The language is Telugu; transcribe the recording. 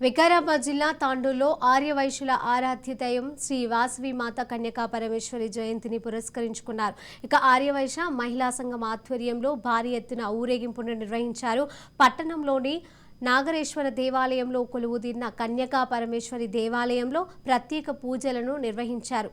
వికారాబాద్ జిల్లా తాండూరులో ఆర్యవైశ్యుల ఆరాధ్యతయం శ్రీ వాసవి మాత కన్యకా పరమేశ్వరి జయంతిని పురస్కరించుకున్నారు. ఇక ఆర్యవైశ్య మహిళా సంఘం ఆధ్వర్యంలో భారీ ఎత్తున ఊరేగింపును నిర్వహించారు. పట్టణంలోని నాగరేశ్వర దేవాలయంలో కొలువుదీరిన కన్యకా పరమేశ్వరి దేవాలయంలో ప్రత్యేక పూజలను నిర్వహించారు.